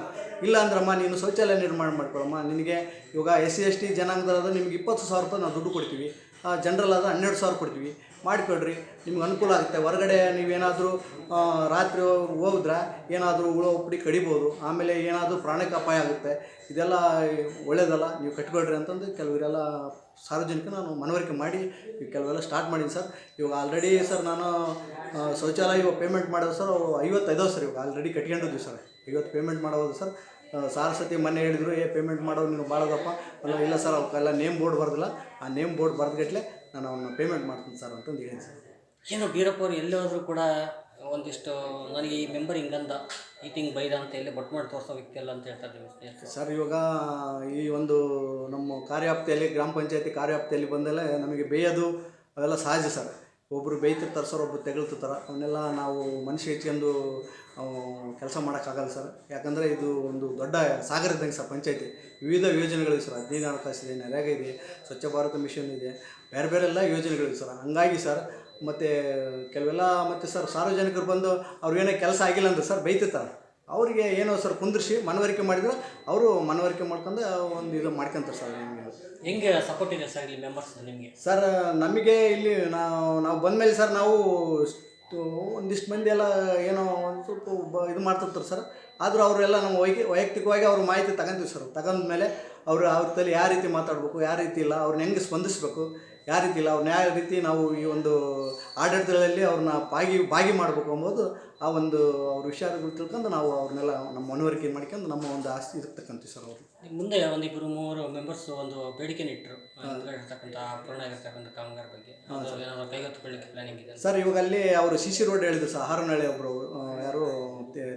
S10: ಇಲ್ಲ ಅಂದ್ರಮ್ಮ, ನೀನು ಶೌಚಾಲಯ ನಿರ್ಮಾಣ ಮಾಡ್ಕೊಳಮ್ಮ. ನಿನಗೆ ಇವಾಗ ಎಸ್ ಸಿ ಎಸ್ ಟಿ ಜನಾಂಗದಾದ ನಿಮ್ಗೆ ಇಪ್ಪತ್ತು ಸಾವಿರ ರೂಪಾಯಿ ನಾವು ದುಡ್ಡು ಕೊಡ್ತೀವಿ. ಜನರಲ್ ಆದ ಹನ್ನೆರಡು ಸಾವಿರ ಕೊಡ್ತೀವಿ. ಮಾಡಿಕೊಡ್ರಿ ನಿಮ್ಗೆ ಅನುಕೂಲ ಆಗುತ್ತೆ. ಹೊರಗಡೆ ನೀವೇನಾದರೂ ರಾತ್ರಿ ಹೋದ್ರೆ ಏನಾದರೂ ಹುಳ, ಉಪ್ಪಡಿ ಕಡಿಬೋದು. ಆಮೇಲೆ ಏನಾದರೂ ಪ್ರಾಣಕ್ಕೆ ಅಪಾಯ ಆಗುತ್ತೆ. ಇದೆಲ್ಲ ಒಳ್ಳೇದಲ್ಲ, ನೀವು ಕಟ್ಕೊಳ್ರಿ ಅಂತಂದು ಕೆಲವರೆಲ್ಲ ಸಾರ್ವಜನಿಕ ನಾನು ಮನವರಿಕೆ ಮಾಡಿ ಕೆಲವೆಲ್ಲ ಸ್ಟಾರ್ಟ್ ಮಾಡೀನಿ ಸರ್. ಇವಾಗ ಆಲ್ರೆಡಿ ಸರ್ ನಾನು ಶೌಚಾಲಯ ಇವಾಗ ಪೇಮೆಂಟ್ ಮಾಡೋದು ಸರ್ ಐವತ್ತೈದು ಸರ್ ಇವಾಗ ಆಲ್ರೆಡಿ ಕಟ್ಕೊಂಡಿದ್ವಿ ಸರ್. ಇವತ್ತು ಪೇಮೆಂಟ್ ಮಾಡೋದು ಸರ್. ಸಾರಸ್ವತಿ ಸಾರ್ ಸತಿ ಮೊನ್ನೆ ಹೇಳಿದ್ರು ಏ ಪೇಮೆಂಟ್ ಮಾಡೋದು ನೀವು ಮಾಡೋದಪ್ಪ. ಅಲ್ಲ ಇಲ್ಲ ಸರ್ ಅವಕ್ಕೆಲ್ಲ ನೇಮ್ ಬೋರ್ಡ್ ಬರೋದಿಲ್ಲ. ಆ ನೇಮ್ ಬೋರ್ಡ್ ಬರೆದ್ಗಟ್ಲೆ ನಾನು ಅವನ್ನ ಪೇಮೆಂಟ್ ಮಾಡ್ತೀನಿ ಸರ್ ಅಂತಂದು ಹೇಳಿ ಸರ್.
S1: ಏನು ಬೀರಪ್ಪ ಅವ್ರು ಎಲ್ಲಿ ಹೋದರೂ ಕೂಡ ಒಂದಿಷ್ಟು ನನಗೆ ಈ ಮೆಂಬರ್ ಹಿಂಗಂದ ಈಟಿಂಗ್ ಬೈದ ಅಂತ ಹೇಳಿ ಬಟ್ ಮಾಡಿ ತೋರಿಸೋ ವ್ಯಕ್ತಿ ಅಲ್ಲ ಅಂತ ಹೇಳ್ತಾರೆ ನಿಮ್ಮ ಸ್ನೇಹಿತರು.
S10: ಸರ್ ಇವಾಗ ಈ ಒಂದು ನಮ್ಮ ಕಾರ್ಯಾಪ್ತಿಯಲ್ಲಿ ಗ್ರಾಮ ಪಂಚಾಯತಿ ಕಾರ್ಯಾಪ್ತಿಯಲ್ಲಿ ಬಂದಲ್ಲೇ ನಮಗೆ ಬೇಯೋದು ಅವೆಲ್ಲ ಸಹಜ ಸರ್. ಒಬ್ಬರು ಬೇಯ್ತಿರ್ತಾರೆ ಸರ್ ಒಬ್ಬರು ತೆಗಳ್ತಿರ್ತಾರೆ. ಅವನ್ನೆಲ್ಲ ನಾವು ಮನುಷ್ಯ ಹೆಚ್ಕೊಂಡು ಕೆಲಸ ಮಾಡೋಕ್ಕಾಗಲ್ಲ ಸರ್. ಯಾಕಂದರೆ ಇದು ಒಂದು ದೊಡ್ಡ ಸಾಗರ ಇದ್ದಂಗೆ ಸರ್ ಪಂಚಾಯತಿ. ವಿವಿಧ ಯೋಜನೆಗಳಿವೆ ಸರ್. ಹದಿನೈದು ಹಣಕಾಸು ಇದೆ ನರೇಗಾ ಇದೆ, ಸ್ವಚ್ಛ ಭಾರತ ಮಿಷನ್ ಇದೆ, ಬೇರೆ ಬೇರೆ ಎಲ್ಲ ಯೋಜನೆಗಳಿವೆ ಸರ್. ಹಂಗಾಗಿ ಸರ್, ಮತ್ತು ಕೆಲವೆಲ್ಲ, ಮತ್ತು ಸರ್ ಸಾರ್ವಜನಿಕರು ಬಂದು ಅವ್ರಿಗೇನೇ ಕೆಲಸ ಆಗಿಲ್ಲ ಅಂದ್ರೆ ಸರ್ ಬೈತಿರ್ತಾರೆ ಅವರಿಗೆ ಏನೋ ಸರ್ ಕುಂದಿರಿಸಿ ಮನವರಿಕೆ ಮಾಡಿದ್ರೆ ಅವರು ಮನವರಿಕೆ ಮಾಡ್ಕೊಂಡು ಒಂದು ಇದು ಮಾಡ್ಕೊಂತಾರೆ ಸರ್ ನಿಮಗೆ.
S1: ಹೆಂಗೆ ಸಪೋರ್ಟ್ ಇದೆ ಸರ್ ಇಲ್ಲಿ ಮೆಂಬರ್ಸ್ ನಿಮಗೆ?
S10: ಸರ್ ನಮಗೆ ಇಲ್ಲಿ ನಾವು ನಾವು ಬಂದಮೇಲೆ ಸರ್ ನಾವು ಒಂದಿಷ್ಟು ಮಂದಿ ಎಲ್ಲ ಏನೋ ಒಂದು ಸ್ವಲ್ಪ ಬ ಇದು ಮಾಡ್ತಿರ್ತಾರೆ ಸರ್. ಆದರೂ ಅವರೆಲ್ಲ ನಮ್ಮ ವೈಕಿ ವೈಯಕ್ತಿಕವಾಗಿ ಅವ್ರ ಮಾಹಿತಿ ತಗೊಂತೀವಿ ಸರ್. ತಗೊಂಡ ಮೇಲೆ ಅವರು ಅವ್ರ ತಲೆ ಯಾವ ರೀತಿ ಮಾತಾಡಬೇಕು ಯಾವ ರೀತಿ ಇಲ್ಲ ಅವ್ರನ್ನ ಹೆಂಗೆ ಸ್ಪಂದಿಸಬೇಕು ಯಾವ ರೀತಿ ಇಲ್ಲ ಅವ್ರನ್ನ ಯಾವ ರೀತಿ ನಾವು ಈ ಒಂದು ಆಡಳಿತಗಳಲ್ಲಿ ಅವ್ರನ್ನ ಭಾಗಿ ಭಾಗಿ ಮಾಡಬೇಕು ಎಂಬುದು ಆ ಒಂದು ಅವ್ರ ವಿಚಾರಗಳು ತಿಳ್ಕೊಂಡು ನಾವು ಅವ್ರನ್ನೆಲ್ಲ ನಮ್ಮ ಮನವರಿಕೆ ಮಾಡ್ಕೊಂಡು ನಮ್ಮ ಒಂದು ಆಸ್ತಿ ಇದಕ್ಕೆ ತಕ್ಕಂತೀವಿ ಸರ್ ಅವರು.
S1: ಮುಂದೆ ಒಂದಿಬ್ಬರು ಮೂವರು ಮೆಂಬರ್ಸ್ ಒಂದು ಬೇಡಿಕೆನ ಇಟ್ಟರು ಇರ್ತಕ್ಕಂಥ ಪೂರ್ಣ ಆಗಿರ್ತಕ್ಕಂಥ ಕಾಮಗಾರಿ ಬಗ್ಗೆ. ಪ್ಲಾನಿಂಗ್ ಇದೆ
S10: ಸರ್ ಇವಾಗ ಅಲ್ಲಿ ಅವರು ಸಿ ಸಿ ರೋಡ್ ಹೇಳಿದ್ರು ಸರ್ ಹಾರನಹಳ್ಳಿ ಒಬ್ಬರು ಯಾರು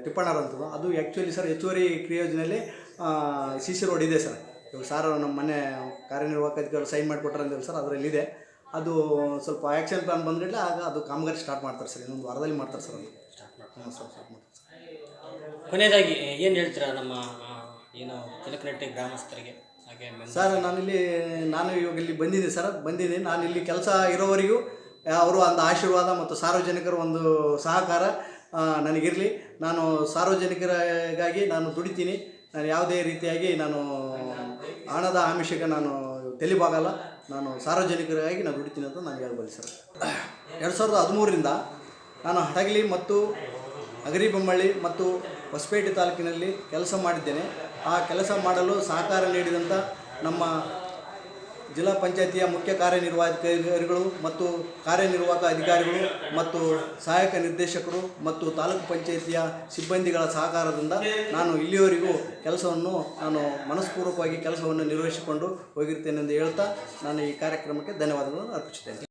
S10: ತಿಪ್ಪಣ್ಣರು ಅಂತದ್ದು ಅದು ಆ್ಯಕ್ಚುಲಿ ಸರ್ ಹೆಚ್ಚುವರಿ ಕ್ರಿಯೋಜನೆಯಲ್ಲಿ ಸಿ ಸಿ ರೋಡ್ ಇದೆ ಸರ್. ಇವಾಗ ಸಾರ್ ನಮ್ಮ ಮನೆ ಕಾರ್ಯನಿರ್ವಾಹಕ ಅಧಿಕಾರಿ ಸೈನ್ ಮಾಡಿಕೊಟ್ರೆ ಅಂದಿಲ್ಲ ಸರ್ ಅದರಲ್ಲಿದೆ. ಅದು ಸ್ವಲ್ಪ ಆ್ಯಕ್ಷನ್ ಪ್ಲಾನ್ ಬಂದಿರಲಿಲ್ಲ ಆಗ ಅದು ಕಾಮಗಾರಿ ಸ್ಟಾರ್ಟ್ ಮಾಡ್ತಾರೆ ಸರ್ ಇನ್ನೊಂದು ವಾರದಲ್ಲಿ ಮಾಡ್ತಾರೆ ಸರ್ ಅದು.
S1: ಕೊನೆಯದಾಗಿ ಏನು ಹೇಳ್ತೀರಾ ನಮ್ಮ ಏನು ಚಿಲಕನಟ್ಟಿ ಗ್ರಾಮಸ್ಥರಿಗೆ? ಹಾಗೆ
S10: ಸರ್ ನಾನಿಲ್ಲಿ ನಾನು ಇವಾಗ ಇಲ್ಲಿ ಬಂದಿದ್ದೀನಿ ಸರ್. ಬಂದಿದ್ದೀನಿ ನಾನು ಇಲ್ಲಿ ಕೆಲಸ ಇರೋವರೆಗೂ ಅವರು ಒಂದು ಆಶೀರ್ವಾದ ಮತ್ತು ಸಾರ್ವಜನಿಕರ ಒಂದು ಸಹಕಾರ ನನಗಿರಲಿ. ನಾನು ಸಾರ್ವಜನಿಕರಿಗಾಗಿ ನಾನು ದುಡಿತೀನಿ. ನಾನು ಯಾವುದೇ ರೀತಿಯಾಗಿ ನಾನು ಹಣದ ಆಮಿಷಕ್ಕೆ ನಾನು ತೆಲಿಬಾಗಲ್ಲ. ನಾನು ಸಾರ್ವಜನಿಕರಿಗಾಗಿ ನಾನು ದುಡಿತೀನಿ ಅಂತ ನಾನು ಹೇಳ್ಬೋದು ಸರ್. ಎರಡು ಸಾವಿರದ ಹದಿಮೂರರಿಂದ ನಾನು ಹಡಗಲಿ ಮತ್ತು ಅಗರಿಬೊಮ್ಮಳ್ಳಿ ಮತ್ತು ಹೊಸಪೇಟೆ ತಾಲೂಕಿನಲ್ಲಿ ಕೆಲಸ ಮಾಡಿದ್ದೇನೆ. ಆ ಕೆಲಸ ಮಾಡಲು ಸಹಕಾರ ನೀಡಿದಂಥ ನಮ್ಮ ಜಿಲ್ಲಾ ಪಂಚಾಯತಿಯ ಮುಖ್ಯ ಕಾರ್ಯನಿರ್ವಾಹಕಾರಿಗಳು ಮತ್ತು ಕಾರ್ಯನಿರ್ವಾಹಕ ಅಧಿಕಾರಿಗಳು ಮತ್ತು ಸಹಾಯಕ ನಿರ್ದೇಶಕರು ಮತ್ತು ತಾಲೂಕು ಪಂಚಾಯತಿಯ ಸಿಬ್ಬಂದಿಗಳ ಸಹಕಾರದಿಂದ ನಾನು ಇಲ್ಲಿಯವರೆಗೂ ಕೆಲಸವನ್ನು ನಾನು ಮನಸ್ಪೂರ್ವಕವಾಗಿ ಕೆಲಸವನ್ನು ನಿರ್ವಹಿಸಿಕೊಂಡು ಹೋಗಿರ್ತೇನೆ ಎಂದು ಹೇಳ್ತಾ ನಾನು ಈ ಕಾರ್ಯಕ್ರಮಕ್ಕೆ ಧನ್ಯವಾದಗಳನ್ನು ಅರ್ಪಿಸುತ್ತೇನೆ.